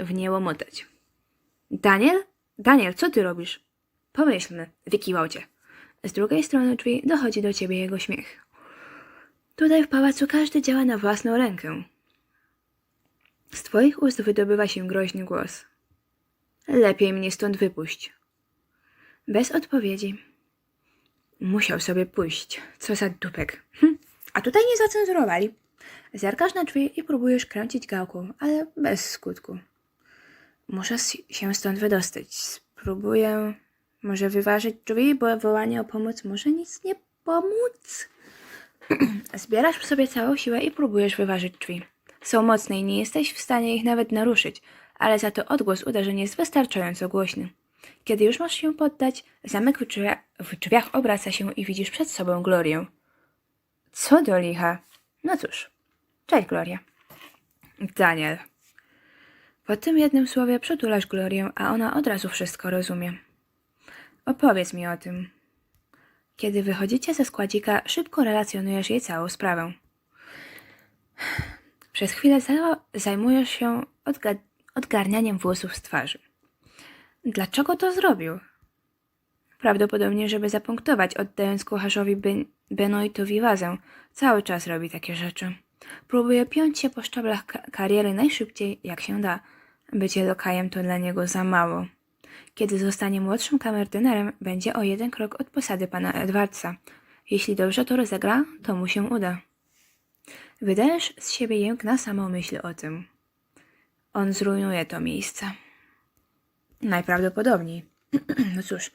w nie łomotać. Daniel? Daniel, co ty robisz? Pomyślmy, wykiwał cię. Z drugiej strony drzwi dochodzi do ciebie jego śmiech. Tutaj w pałacu każdy działa na własną rękę. Z twoich ust wydobywa się groźny głos. Lepiej mnie stąd wypuść. Bez odpowiedzi. Musiał sobie pójść. Co za dupek. Hm. A tutaj nie zacenzurowali. Zerkasz na drzwi i próbujesz kręcić gałką, ale bez skutku. Muszę się stąd wydostać. Spróbuję może wyważyć drzwi, bo wołanie o pomoc może nic nie pomóc. Zbierasz w sobie całą siłę i próbujesz wyważyć drzwi. Są mocne i nie jesteś w stanie ich nawet naruszyć, ale za to odgłos uderzenia jest wystarczająco głośny. Kiedy już masz się poddać, zamek w drzwiach, w drzwiach obraca się i widzisz przed sobą Glorię. Co do licha? No cóż. Cześć, Gloria. Daniel. Po tym jednym słowie przytulasz Glorię, a ona od razu wszystko rozumie. Opowiedz mi o tym. Kiedy wychodzicie ze składzika, szybko relacjonujesz jej całą sprawę. Przez chwilę za- zajmujesz się odga- odgarnianiem włosów z twarzy. Dlaczego to zrobił? Prawdopodobnie, żeby zapunktować, oddając kucharzowi ben- Benoitowi wazę. Cały czas robi takie rzeczy. Próbuje piąć się po szczeblach ka- kariery najszybciej, jak się da. Bycie lokajem to dla niego za mało. Kiedy zostanie młodszym kamerdynerem, będzie o jeden krok od posady pana Edwardsa. Jeśli dobrze to rozegra, to mu się uda. Wydajesz z siebie jęk na samą myśl o tym. On zrujnuje to miejsce. Najprawdopodobniej. no cóż.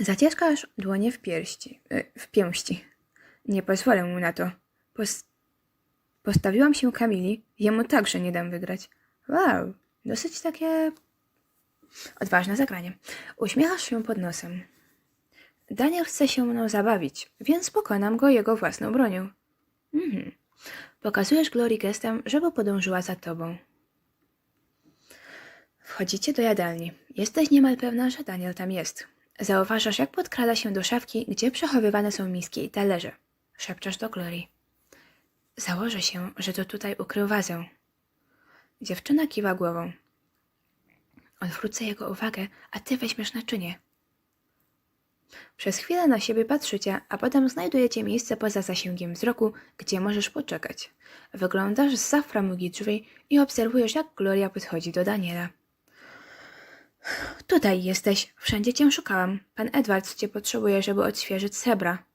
Zaciskasz dłonie w pierści, w pięści. Nie pozwolę mu na to. Pos- postawiłam się Kamili, jemu także nie dam wygrać. Wow, dosyć takie odważne zagranie. Uśmiechasz się pod nosem. Daniel chce się mną zabawić, więc pokonam go jego własną bronią. Mhm. Pokazujesz Glory gestem, żeby podążyła za tobą. Wchodzicie do jadalni. Jesteś niemal pewna, że Daniel tam jest. Zauważasz, jak podkrada się do szafki, gdzie przechowywane są miski i talerze. Szepczesz do Glory. Założę się, że to tutaj ukrył wazę. Dziewczyna kiwa głową. Odwrócę jego uwagę, a ty weźmiesz naczynie. Przez chwilę na siebie patrzycie, a potem znajdujecie miejsce poza zasięgiem wzroku, gdzie możesz poczekać. Wyglądasz z framugi drzwi i obserwujesz, jak Gloria podchodzi do Daniela. Tutaj jesteś. Wszędzie cię szukałam. Pan Edward cię potrzebuje, żeby odświeżyć srebra.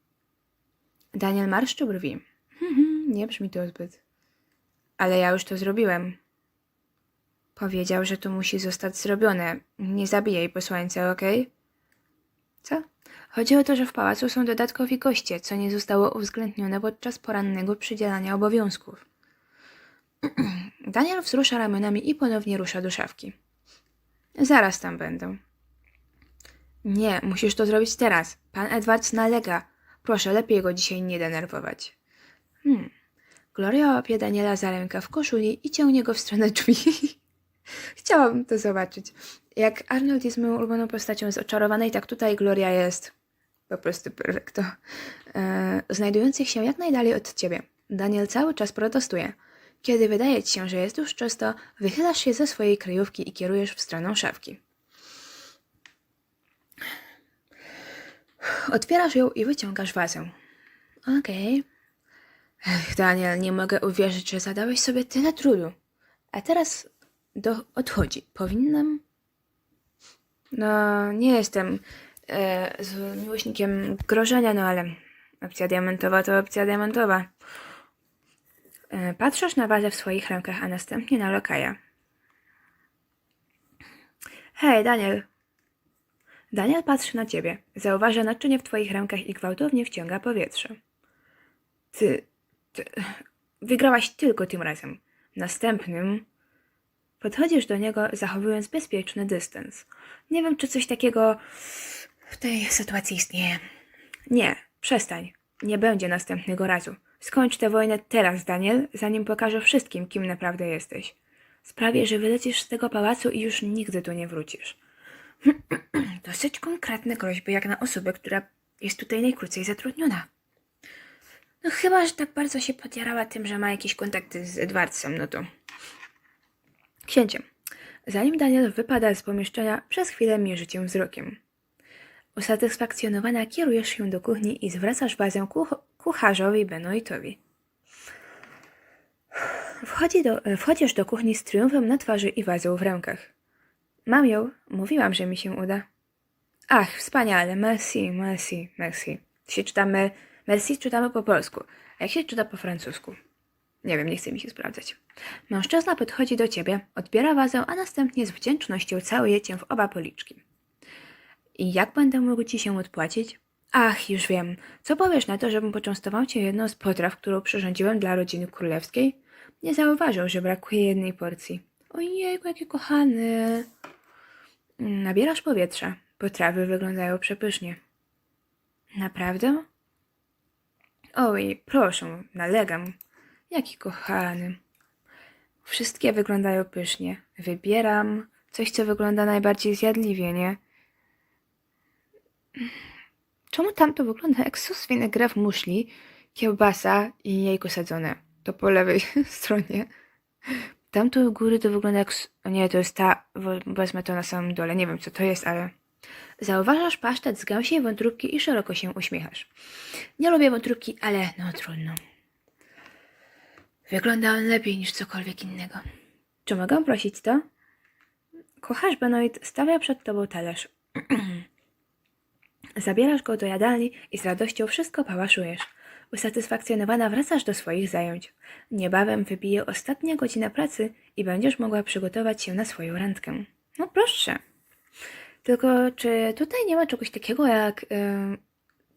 Daniel marszczy brwi. "Mhm, Nie brzmi to zbyt. Ale ja już to zrobiłem. Powiedział, że to musi zostać zrobione. Nie zabijaj posłańca, okej? Co? Chodzi o to, że w pałacu są dodatkowi goście, co nie zostało uwzględnione podczas porannego przydzielania obowiązków. Daniel wzrusza ramionami i ponownie rusza do szafki. Zaraz tam będę. Nie, musisz to zrobić teraz. Pan Edwards nalega. Proszę, lepiej go dzisiaj nie denerwować. Hmm. Gloria łapie Daniela za rękę w koszuli i ciągnie go w stronę drzwi. Chciałabym to zobaczyć. Jak Arnold jest moją ulubioną postacią z Oczarowanej, tak tutaj Gloria jest po prostu perfekto. E, znajdujących się jak najdalej od ciebie. Daniel cały czas protestuje. Kiedy wydaje ci się, że jest już czysto, wychylasz się ze swojej kryjówki i kierujesz w stronę szafki. Otwierasz ją i wyciągasz wazę. Okej. Ech, Daniel, nie mogę uwierzyć, że zadałeś sobie tyle trudu. A teraz do, odchodzi. Powinnam? No, nie jestem e, z miłośnikiem grożenia, no ale opcja diamentowa to opcja diamentowa. E, patrzysz na wazę w swoich rękach, a następnie na lokaja. Hej, Daniel. Daniel patrzy na ciebie. Zauważa naczynie w twoich rękach i gwałtownie wciąga powietrze. Ty, ty. Wygrałaś tylko tym razem. Następnym Podchodzisz do niego, zachowując bezpieczny dystans. Nie wiem, czy coś takiego w tej sytuacji istnieje. Nie, przestań. Nie będzie następnego razu. Skończ tę wojnę teraz, Daniel, zanim pokażę wszystkim, kim naprawdę jesteś. Sprawię, że wylecisz z tego pałacu i już nigdy tu nie wrócisz. Dosyć konkretne groźby, jak na osobę, która jest tutaj najkrócej zatrudniona. No chyba, że tak bardzo się podjarała tym, że ma jakieś kontakty z Edwardsem, no to Księciem. Zanim Daniel wypada z pomieszczenia, przez chwilę mierzy cię wzrokiem. Usatysfakcjonowana kierujesz się do kuchni i zwracasz wazę kuch- kucharzowi Benoitowi. Wchodzi do, wchodzisz do kuchni z triumfem na twarzy i wazą w rękach. Mam ją, mówiłam, że mi się uda. Ach, wspaniale, merci, merci, merci. Się czytamy, merci czytamy po polsku, a jak się czyta po francusku? Nie wiem, nie chce mi się sprawdzać. Mężczyzna podchodzi do ciebie, odbiera wazę, a następnie z wdzięcznością całuje cię w oba policzki. I jak będę mógł ci się odpłacić? Ach, już wiem. Co powiesz na to, żebym poczęstował cię jedną z potraw, którą przyrządziłem dla rodziny królewskiej? Nie zauważył, że brakuje jednej porcji. Ojejku, jaki kochany. Nabierasz powietrza. Potrawy wyglądają przepysznie. Naprawdę? Oj, proszę, nalegam. Jaki kochany. Wszystkie wyglądają pysznie. Wybieram coś, co wygląda najbardziej zjadliwie, nie? Czemu tam to wygląda jak sos w muszli, kiełbasa i jajko sadzone? To po lewej stronie. Tamto u góry to wygląda jak... Nie, to jest ta... Wezmę to na samym dole. Nie wiem, co to jest, ale... Zauważasz pasztet z gęsiej wątróbki i szeroko się uśmiechasz. Nie lubię wątróbki, ale no trudno. Wygląda on lepiej niż cokolwiek innego. Czy mogę prosić to? Kucharz Benoit stawia przed tobą talerz. Zabierasz go do jadalni i z radością wszystko pałaszujesz. Usatysfakcjonowana wracasz do swoich zajęć. Niebawem wybije ostatnia godzina pracy i będziesz mogła przygotować się na swoją randkę. No proszę. Tylko czy tutaj nie ma czegoś takiego jak em,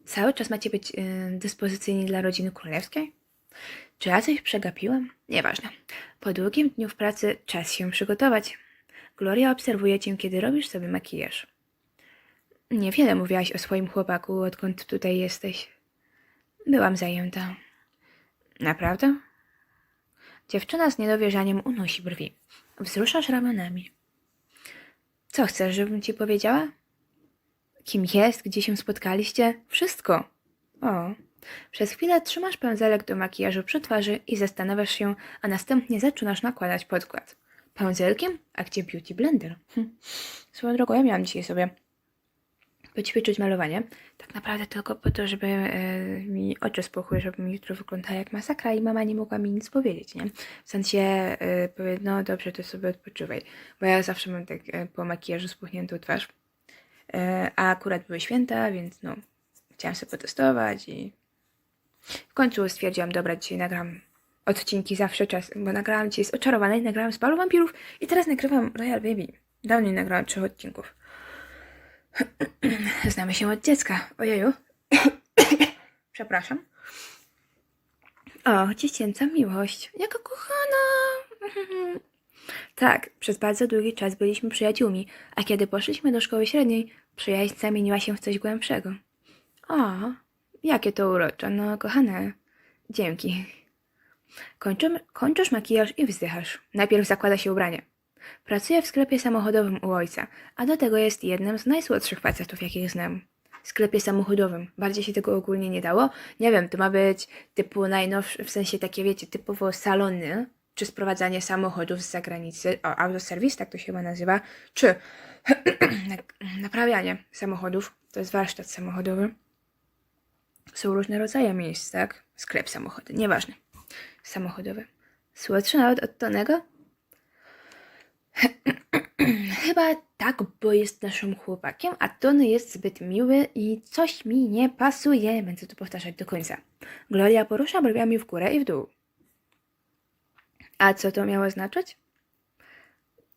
cały czas macie być em, dyspozycyjni dla rodziny królewskiej? Czy ja coś przegapiłam? Nieważne. Po długim dniu w pracy czas się przygotować. Gloria obserwuje cię, kiedy robisz sobie makijaż. Niewiele mówiłaś o swoim chłopaku, odkąd tutaj jesteś. Byłam zajęta. Naprawdę? Dziewczyna z niedowierzaniem unosi brwi. Wzruszasz ramionami. Co chcesz, żebym ci powiedziała? Kim jest, gdzie się spotkaliście? Wszystko. O. Przez chwilę trzymasz pędzelek do makijażu przy twarzy i zastanawiasz się, a następnie zaczynasz nakładać podkład. Pędzelkiem? A gdzie beauty blender? Hm. Swoją drogą, ja miałam dzisiaj sobie poćwiczyć malowanie. Tak naprawdę tylko po to, żeby e, mi oczy spuchły, żeby mi jutro wyglądała jak masakra i mama nie mogła mi nic powiedzieć, nie? W sensie e, powie, no dobrze, to sobie odpoczywaj. Bo ja zawsze mam tak e, po makijażu spuchniętą twarz. E, a akurat były święta, więc no, chciałam sobie potestować i w końcu stwierdziłam, dobra, dzisiaj nagram odcinki zawsze czas, bo nagrałam dzisiaj z Oczarowanej, nagrałam z Balu Wampirów i teraz nagrywam Royal Baby. Dawniej nagrałam trzech odcinków. Znamy się od dziecka. Ojeju. Przepraszam. O, dziecięca miłość. Jaka kochana. tak, przez bardzo długi czas byliśmy przyjaciółmi, a kiedy poszliśmy do szkoły średniej, przyjaźń zamieniła się w coś głębszego. O, jakie to urocze. No, kochane. Dzięki. Kończymy, kończysz makijaż i wzdychasz. Najpierw zakłada się ubranie. Pracuje w sklepie samochodowym u ojca, a do tego jest jednym z najsłodszych facetów, jakich znam. W sklepie samochodowym. Bardziej się tego ogólnie nie dało. Nie wiem, to ma być typu najnowsze, w sensie takie, wiecie, typowo salony, czy sprowadzanie samochodów z zagranicy, o, autoserwis, tak to się chyba nazywa, czy na- naprawianie samochodów, to jest warsztat samochodowy. Są różne rodzaje miejsc, tak? Sklep samochody, nieważne. Samochodowy. Słodszy nawet od Tonego? Chyba tak, bo jest naszym chłopakiem, a Tony jest zbyt miły i coś mi nie pasuje. Będę to powtarzać do końca. Gloria porusza brwiami w górę i w dół. A co to miało znaczyć?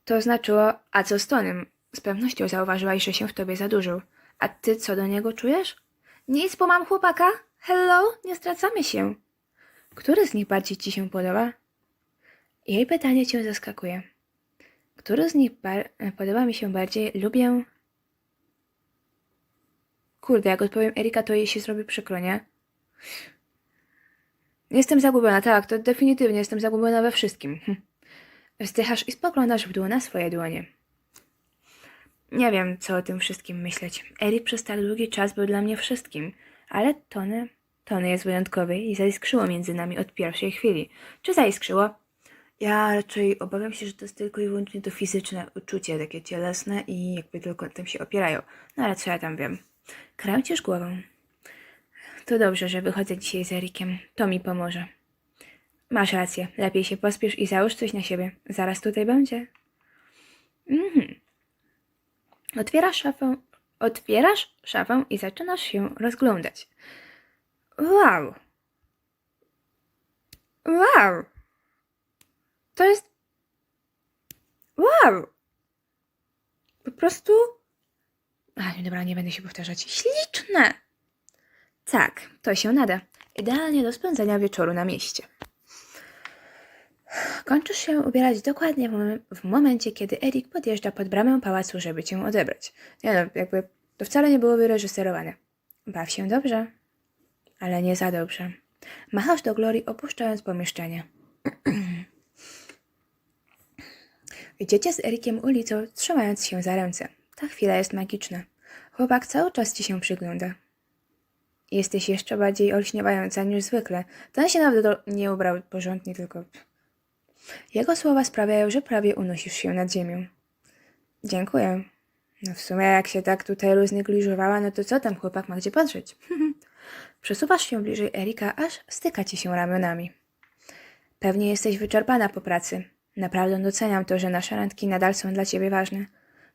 To znaczyło, a co z Tonym? Z pewnością zauważyłaś, że się w tobie zadłużył. A ty co do niego czujesz? Nic, bo mam chłopaka. Hello, nie stracamy się. Który z nich bardziej ci się podoba? Jej pytanie cię zaskakuje. Który z nich podoba mi się bardziej? Lubię. Kurde, jak odpowiem Erika, to jej się zrobi przykro, nie? Jestem zagubiona, tak, to definitywnie jestem zagubiona we wszystkim. Hm. Wzdychasz i spoglądasz w dół na swoje dłonie. Nie wiem, co o tym wszystkim myśleć. Erik przez tak długi czas był dla mnie wszystkim, ale Tony... Tony jest wyjątkowy i zaiskrzyło między nami od pierwszej chwili. Czy zaiskrzyło? Ja raczej obawiam się, że to jest tylko i wyłącznie to fizyczne uczucie, takie cielesne i jakby tylko na tym się opierają. No ale co ja tam wiem? Kręcisz głową. To dobrze, że wychodzę dzisiaj z Erikiem. To mi pomoże. Masz rację. Lepiej się pospiesz i załóż coś na siebie. Zaraz tutaj będzie. Mhm. Otwierasz szafę, otwierasz szafę i zaczynasz się rozglądać. Wow! Wow! To jest. Wow! Po prostu. A, nie, dobra, nie będę się powtarzać. Śliczne! Tak, to się nada. Idealnie do spędzenia wieczoru na mieście. Kończysz się ubierać dokładnie w, mom- w momencie, kiedy Erik podjeżdża pod bramę pałacu, żeby cię odebrać. Nie no, jakby to wcale nie było wyreżyserowane. Baw się dobrze, ale nie za dobrze. Machasz do Glorii, opuszczając pomieszczenie. Idziecie z Erikiem ulicą, trzymając się za ręce. Ta chwila jest magiczna. Chłopak cały czas ci się przygląda. Jesteś jeszcze bardziej olśniewająca niż zwykle. Ten się nawet do- nie ubrał porządnie, tylko... Jego słowa sprawiają, że prawie unosisz się nad ziemią. Dziękuję. No w sumie jak się tak tutaj roznegliżowała, no to co tam chłopak ma gdzie patrzeć? Przesuwasz się bliżej Erika, aż styka ci się ramionami. Pewnie jesteś wyczerpana po pracy. Naprawdę doceniam to, że nasze randki nadal są dla ciebie ważne,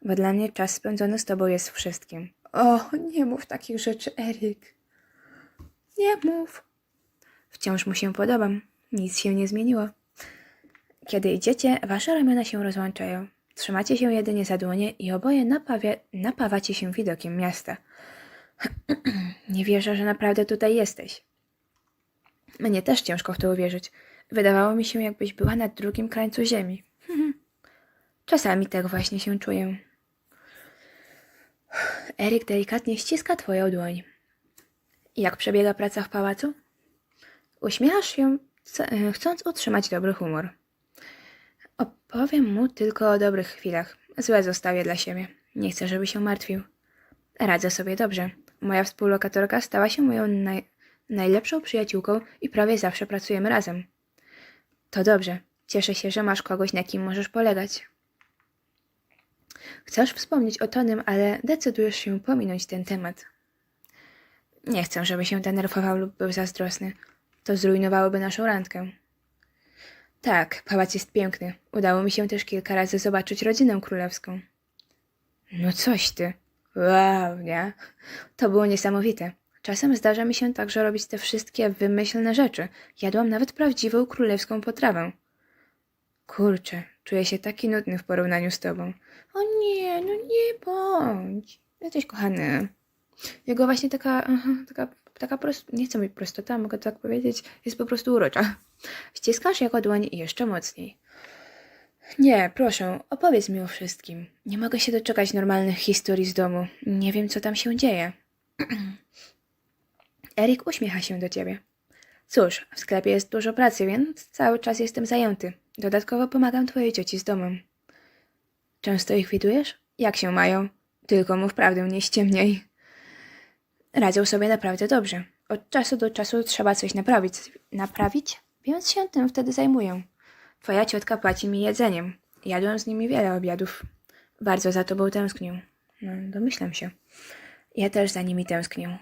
bo dla mnie czas spędzony z tobą jest wszystkim. O, nie mów takich rzeczy, Erik. Nie mów. Wciąż mu się podobam. Nic się nie zmieniło. Kiedy idziecie, wasze ramiona się rozłączają. Trzymacie się jedynie za dłonie i oboje napawacie się widokiem miasta. nie wierzę, że naprawdę tutaj jesteś. Mnie też ciężko w to uwierzyć. Wydawało mi się, jakbyś była na drugim krańcu ziemi. Czasami tak właśnie się czuję. Erik delikatnie ściska twoją dłoń. Jak przebiega praca w pałacu? Uśmiechasz się, chcąc utrzymać dobry humor. Opowiem mu tylko o dobrych chwilach. Złe zostawię dla siebie. Nie chcę, żeby się martwił. Radzę sobie dobrze. Moja współlokatorka stała się moją naj- najlepszą przyjaciółką i prawie zawsze pracujemy razem. To dobrze. Cieszę się, że masz kogoś, na kim możesz polegać. Chcesz wspomnieć o Tonym, ale decydujesz się pominąć ten temat. Nie chcę, żeby się denerwował lub był zazdrosny. To zrujnowałoby naszą randkę. Tak, pałac jest piękny. Udało mi się też kilka razy zobaczyć rodzinę królewską. No coś ty. Wow, nie? To było niesamowite. Czasem zdarza mi się także robić te wszystkie wymyślne rzeczy. Jadłam nawet prawdziwą królewską potrawę. Kurczę, czuję się taki nudny w porównaniu z tobą. O nie, no nie bądź. Jesteś kochany. Jego właśnie taka, taka, taka prost, nie chcę mówić prostota, mogę tak powiedzieć, jest po prostu urocza. Ściskasz jego dłoń jeszcze mocniej. Nie, proszę, opowiedz mi o wszystkim. Nie mogę się doczekać normalnych historii z domu. Nie wiem, co tam się dzieje. Erik uśmiecha się do ciebie. Cóż, w sklepie jest dużo pracy, więc cały czas jestem zajęty. Dodatkowo pomagam twojej cioci z domem. Często ich widujesz? Jak się mają? Tylko mów prawdę, nie ściemniej. Radzą sobie naprawdę dobrze. Od czasu do czasu trzeba coś naprawić, naprawić, więc się tym wtedy zajmuję. Twoja ciotka płaci mi jedzeniem. Jadłem z nimi wiele obiadów. Bardzo za tobą tęsknię. No, domyślam się. Ja też za nimi tęsknię.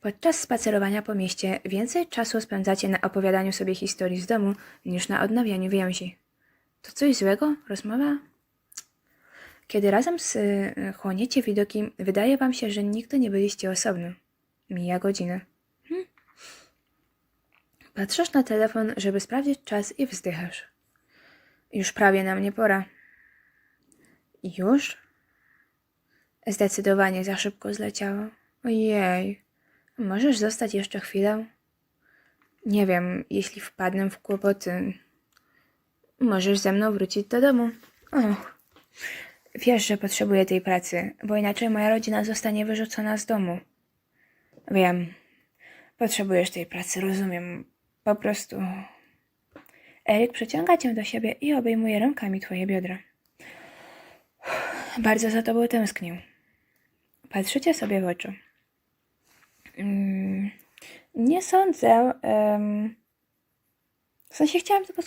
Podczas spacerowania po mieście więcej czasu spędzacie na opowiadaniu sobie historii z domu niż na odnawianiu więzi. To coś złego? Rozmowa? Kiedy razem z, y, chłoniecie widoki, wydaje wam się, że nigdy nie byliście osobno. Mija godzina. Hm. Patrzysz na telefon, żeby sprawdzić czas i wzdychasz. Już prawie na mnie pora. Już? Zdecydowanie za szybko zleciało. Ojej. Możesz zostać jeszcze chwilę? Nie wiem, jeśli wpadnę w kłopoty. Możesz ze mną wrócić do domu. Och. Wiesz, że potrzebuję tej pracy, bo inaczej moja rodzina zostanie wyrzucona z domu. Wiem. Potrzebujesz tej pracy, rozumiem. Po prostu. Erik przeciąga cię do siebie i obejmuje rękami twoje biodra. Bardzo za tobą tęsknię. Patrzycie sobie w oczy. Mm, nie sądzę. w sensie chciałam tylko